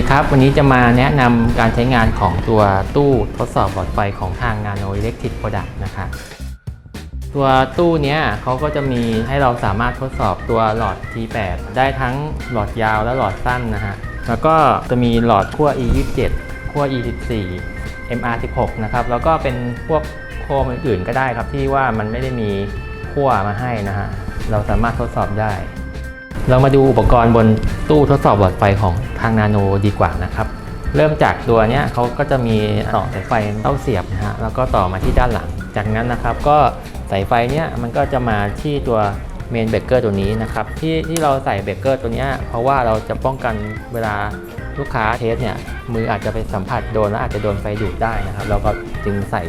ดีครับ วันนี้จะมาแนะนำการใช้งานของตัวตู้ทดสอบหลอดไฟของทาง Nano Electric Product นะคะตัวตู้เนี้ยเขาก็จะมีให้เราสามารถทดสอบตัวหลอด T8 ได้ทั้งหลอดยาวและหลอดสั้นนะฮะ แล้วก็จะมีหลอดขั้ว E27 ขั้ว E14 MR16 นะครับ แล้วก็เป็นพวกโคมอื่นๆก็ได้ครับที่ว่ามันไม่ได้มีขั้วมาให้นะฮะ เราสามารถทดสอบได้ เรามาดูอุปกรณ์บนตู้ทดสอบหลอดไฟของทางนาโนดีกว่านะครับ เริ่มจากตัวเนี้ยเขาก็จะมีต่อสายไฟเต้าเสียบนะฮะแล้วก็ต่อมาที่ด้านหลัง จากนั้นนะครับ ก็สายไฟเนี้ยมันก็จะมาที่ตัวเมนเบรกเกอร์ตัวนี้นะครับที่ที่เราใส่เบรกเกอร์ตัวเนี้ยเพราะว่าเราจะป้องกันเวลาลูกค้าเทสเนี่ยมืออาจจะไปสัมผัสโดนแล้วอาจจะโดนไฟดูดได้นะครับ เราก็จึงใส่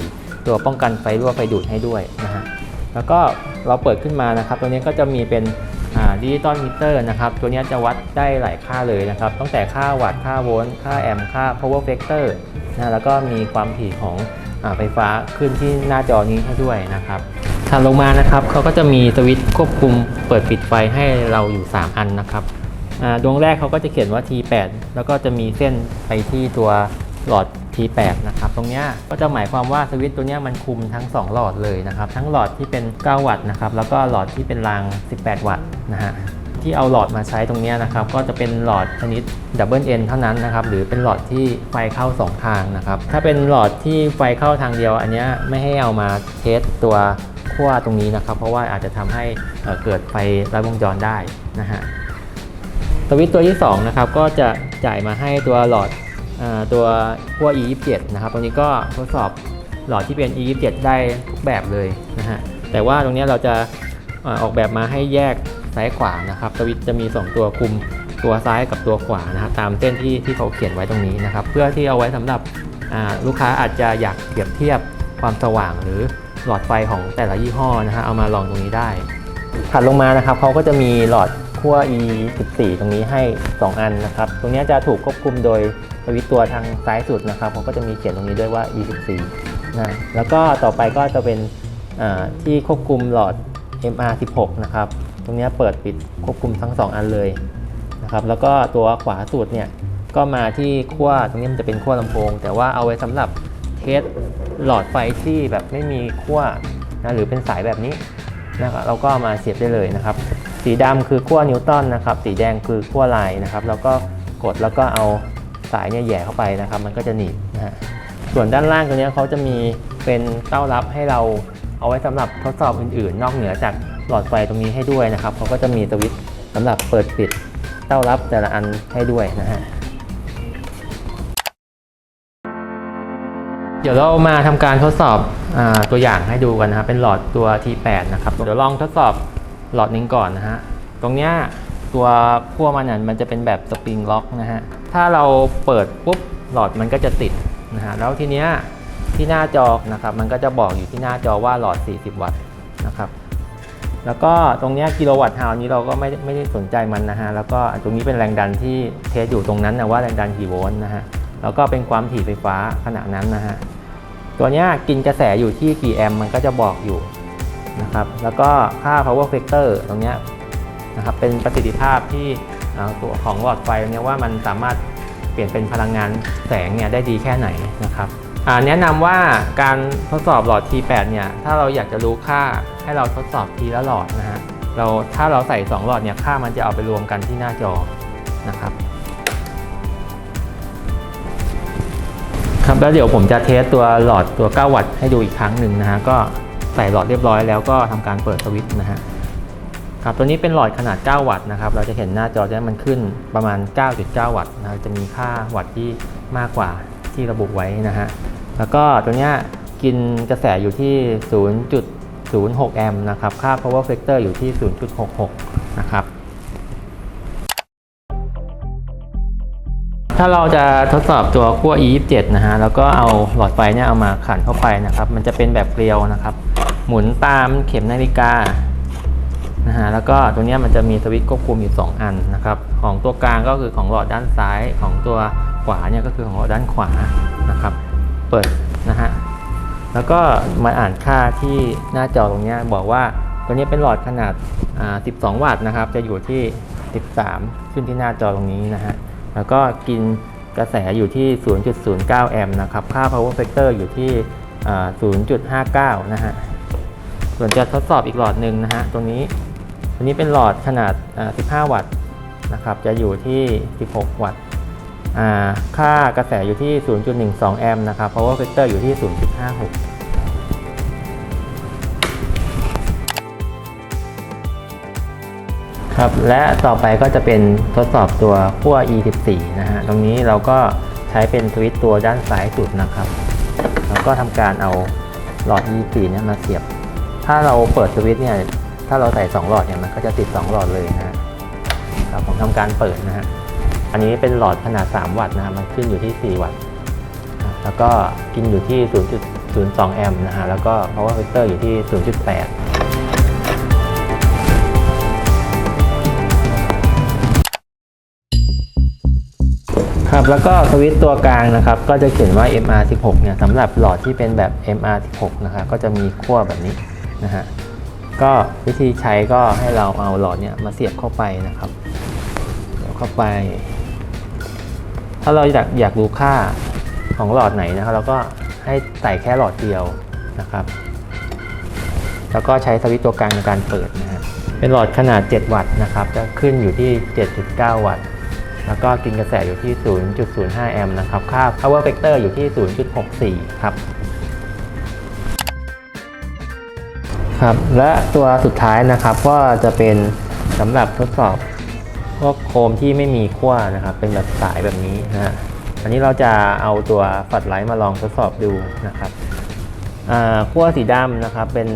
ตัวป้องกันไฟรั่วไฟดูดให้ด้วยนะฮะแล้วก็เราเปิดขึ้นมานะครับ ตัวนี้ก็จะมีเป็น ดิจิตอลมิเตอร์นะครับตัวนี้จะวัดได้หลายค่าเลยนะครับตั้งแต่ค่าวัตต์ค่าโวลต์ค่าแอมป์ค่า power factor นะแล้วก็มีความถี่ของอไฟฟ้าขึ้นที่หน้าจอนี้ให้ด้วยนะครับถัดลงมานะครับเขาก็จะมีสวิตช์ควบคุมเปิดปิดไฟให้เราอยู่ 3 อันนะครับดวงแรกเขาก็จะเขียนว่า T8 แล้วก็จะมีเส้นไปที่ตัวหลอด T8 นะครับตรงนี้ก็จะหมายความว่าสวิตช์ตัวนี้มันคุมทั้ง 2 หลอดเลยนะครับทั้งหลอดที่เป็น 9 วัตต์นะครับแล้วก็หลอดที่เป็นราง 18 วัตต์นะฮะที่เอาหลอดมาใช้ตรงนี้นะครับก็จะเป็นหลอดชนิดดับเบิลเอนเท่านั้นนะครับหรือเป็นหลอดที่ไฟเข้า 2 ทางนะครับถ้าเป็นหลอดที่ไฟเข้าทางเดียว อันนี้ไม่ให้เอามาเทสตัวขั้วตรงนี้นะครับ เพราะว่าอาจจะทำให้เกิดไฟลัดวงจรได้นะฮะสวิตตัวที่2นะครับก็จะจ่ายมาให้ตัวหลอด ตัวขั้ว E27 นะครับ ตรงนี้ก็ทดสอบหลอดที่เป็น E27 ได้ทุกแบบเลยนะฮะ แต่ว่าตรงนี้เราจะออกแบบมาให้แยกซ้ายขวานะครับสวิตจะมี 2 ตัวคุมตัวซ้ายกับตัวขวานะฮะตามเส้นที่ที่เขาเขียนไว้ตรงนี้นะครับ เพื่อที่เอาไว้สำหรับลูกค้าอาจจะอยากเปรียบเทียบความสว่างหรือหลอดไฟของแต่ละยี่ห้อนะฮะเอามาลองตรงนี้ได้ ถัดลงมานะครับเขาก็จะมีหลอด ขั้ว E14 ตรงนี้ให้ 2 อันนะครับ ตรงนี้จะถูกควบคุมโดยสวิตตัวทางซ้ายสุดนะครับเขาก็จะมีเขียนตรงนี้ด้วยว่า E14 นะ แล้วก็ต่อไปก็จะเป็นที่ควบคุมหลอด MR16 นะครับ ตรงนี้เปิดปิดควบคุมทั้ง 2 อันเลยนะครับ แล้วก็ตัวขวาสุดเนี่ยก็มาที่ขั้วตรงนี้มันจะเป็นขั้วลำโพง แต่ว่าเอาไว้สำหรับเทสหลอดไฟที่แบบไม่มีขั้วนะหรือเป็นสายแบบนี้นะครับเราก็มาเสียบได้เลยนะครับ สีดำคือขั้วนิวตันนะครับ สีแดงคือขั้วไลน์นะครับแล้วก็กดแล้วก็เอาสายเนี่ยแย่เข้าไปนะครับ มันก็จะหนีบนะฮะส่วนด้านล่างตัวเนี้เขาจะมีเป็นเต้ารับให้เราเอาไว้สำหรับทดสอบอื่นๆ นอกเหนือจากหลอดไฟตรงนี้ให้ด้วยนะครับเขาก็จะมีสวิตช์สำหรับเปิดปิดเต้ารับแต่ละอันให้ด้วยนะฮะเดี๋ยวเรามาทำการทดสอบอตัวอย่างให้ดูกันนะครับเป็นหลอดตัว T8 นะครับเดี๋ยวลองทดสอบ หลอดนี้ก่อนนะฮะ ตรงเนี้ยตัวขั้วมันเนี่ยมันจะเป็นแบบสปริงล็อกนะฮะ ถ้าเราเปิดปุ๊บหลอดมันก็จะติดนะฮะ แล้วทีเนี้ยที่หน้าจอนะครับ มันก็จะบอกอยู่ที่หน้าจอว่าหลอด 40 วัตต์นะครับ แล้วก็ตรงเนี้ยกิโลวัตต์ฮาวนี้เราก็ไม่ได้ไม่ได้สนใจมันนะฮะ แล้วก็ตรงนี้เป็นแรงดันที่เทสอยู่ตรงนั้นนะว่าแรงดันกี่โวลต์นะฮะ แล้วก็เป็นความถี่ไฟฟ้าขณะนั้นนะฮะ ตัวเนี้ยกินกระแสอยู่ที่กี่แอมป์มันก็จะบอกอยู่ นะครับแล้วก็ค่า power factor ตรงนี้นะครับเป็นประสิทธิภาพที่ตัวของหลอดไฟตรงเนี้ยว่ามันสามารถเปลี่ยนเป็นพลังงานแสงเนี่ยได้ดีแค่ไหนนะครับแนะนำว่าการทดสอบหลอด T8 เนี่ยถ้าเราอยากจะรู้ค่าให้เราทดสอบทีละหลอดนะฮะเราถ้าเราใส่ 2 หลอดเนี่ยค่ามันจะเอาไปรวมกันที่หน้าจอนะครับครับแล้วเดี๋ยวผมจะเทสตัวหลอดตัว 9 วัตต์ให้ดูอีกครั้งหนึ่งนะฮะก็ ใส่หลอดเรียบร้อยแล้วก็ทำการเปิดสวิตช์นะฮะครับตัวนี้เป็นหลอดขนาด 9 วัตต์นะครับเราจะเห็นหน้าจอจะมันขึ้นประมาณ 9.9 วัตต์นะจะมีค่าวัตต์ที่มากกว่าที่ระบุไว้นะฮะแล้วก็ตัวเนี้ยกินกระแสอยู่ที่ 0.06 แอมป์นะครับ ค่า power factor อยู่ที่ 0.66 นะครับ ถ้าเราจะทดสอบตัวขั้ว E27 นะฮะ แล้วก็เอาหลอดไฟเนี่ยเอามาขันเข้าไปนะครับ มันจะเป็นแบบเกลียวนะครับ หมุนตามเข็มนาฬิกานะฮะแล้วก็ตัวเนี้ยมันจะมีสวิตช์ควบคุมอยู่ 2 อันนะครับ ของตัวกลางก็คือของหลอดด้านซ้ายของตัวขวาเนี่ยก็คือของหลอดด้านขวานะครับ เปิดนะฮะแล้วก็มาอ่านค่าที่หน้าจอตรงเนี้ยบอกว่าตัวนี้เป็นหลอดขนาด 12 วัตต์นะครับ จะอยู่ที่ 13 ขึ้นที่หน้าจอตรงนี้นะฮะแล้วก็กินกระแสอยู่ที่ 0.09 แอมป์นะครับ ค่า power factor อยู่ที่ 0.59 นะฮะ ส่วนจะทดสอบอีกหลอดหนึ่งนะฮะตัวนี้ตัวนี้เป็นหลอดขนาด 15 วัตต์นะครับจะอยู่ที่ 16 วัตต์ค่ากระแสอยู่ที่ 0.12 แอมป์นะครับ power factor อยู่ที่ 0.56ครับและต่อไปก็จะเป็นทดสอบตัวขั้ว E14 นะฮะตรงนี้เราก็ใช้เป็นสวิตตัวด้านซ้ายสุดนะครับ แล้วก็ทำการเอาหลอด E4 เนี่ยมาเสียบ ถ้าเราเปิดสวิตช์เนี่ย ถ้าเราใส่2หลอดเนี่ยมันก็จะติด 2 หลอดเลยนะฮะครับผมทำการเปิดนะฮะ อันนี้เป็นหลอดขนาด 3 วัตต์นะฮะ มันขึ้นอยู่ที่ 4 วัตต์ แล้วก็กินอยู่ที่ 0.02 แอมป์นะฮะ แล้วก็ power factor อยู่ที่ 0.8ครับแล้วก็สวิตตัวกลางนะครับก็จะเขียนว่า MR16 เนี่ยสำหรับหลอดที่เป็นแบบ MR16 นะครับก็จะมีขั้วแบบนี้ นะฮะก็วิธีใช้ก็ให้เราเอาหลอดเนี่ยมาเสียบเข้าไปนะครับเสียบเข้าไป ถ้าเราอยากอยากรู้ค่าของหลอดไหนนะครับ เราก็ให้ใส่แค่หลอดเดียวนะครับ แล้วก็ใช้สวิตช์ตัวกลางในการเปิดนะฮะเป็นหลอดขนาด 7 วัตต์นะครับ จะขึ้นอยู่ที่ 7.9 วัตต์แล้วก็กินกระแสอยู่ที่ 0.05 แอมป์นะครับ ค่า power factor อยู่ที่ 0.64 ครับ ครับและตัวสุดท้ายนะครับก็จะเป็นสำหรับทดสอบพวกโคมที่ไม่มีขั้วนะครับ เป็นแบบสายแบบนี้นะอันนี้เราจะเอาตัวฝัดไลท์มาลองทดสอบดูนะครับขั้วสีดำนะครับเป็น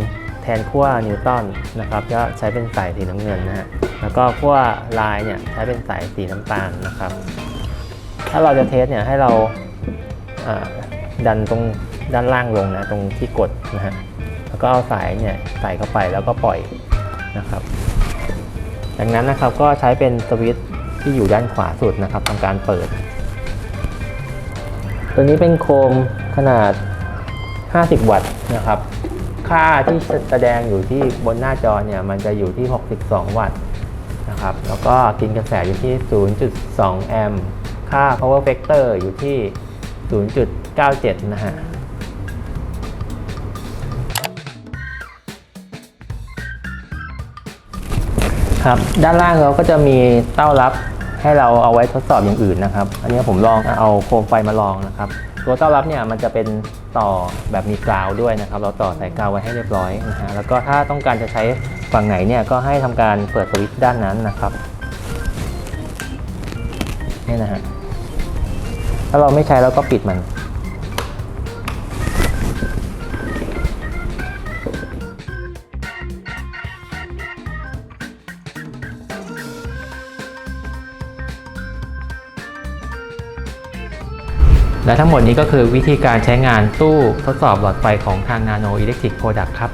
แทนขั้วนิวตันนะครับจะใช้เป็นสายสีน้ำเงินนะฮะแล้วก็ขั้วลายเนี่ยใช้เป็นสายสีน้ำตาลนะครับ ถ้าเราจะเทสเนี่ยให้เราดันตรงด้านล่างลงนะตรงที่กดนะฮะ แล้วก็เอาสายเนี่ยใส่เข้าไปแล้วก็ปล่อยนะครับจากนั้นนะครับก็ใช้เป็นสวิตช์ที่อยู่ด้านขวาสุดนะครับทำการเปิด ตัวนี้เป็นโคมขนาด 50 วัตต์นะครับ ค่าที่แสดงอยู่ที่บนหน้าจอเนี่ยมันจะอยู่ที่ 62 วัตต์นะครับ แล้วก็กินกระแสอยู่ที่ 0.2 แอมป์ ค่า power factor อยู่ที่ 0.97 นะฮะ ครับด้านล่างเราก็จะมีเต้ารับให้เราเอาไว้ทดสอบอย่างอื่นนะครับ อันนี้ผมลองเอาโคมไฟมาลองนะครับ ตัวเต้ารับเนี่ยมันจะเป็นต่อแบบมีกราวด้วยนะครับ เราต่อสายกราวไว้ให้เรียบร้อยนะฮะแล้วก็ถ้าต้องการจะใช้ฝั่งไหนเนี่ยก็ให้ทำการเปิดสวิตช์ด้านนั้นนะครับนี่นะฮะถ้าเราไม่ใช้เราก็ปิดมัน และทั้งหมดนี้ก็คือวิธีการใช้งานตู้ทดสอบหลอดไฟของทาง Nano Electric Product ครับ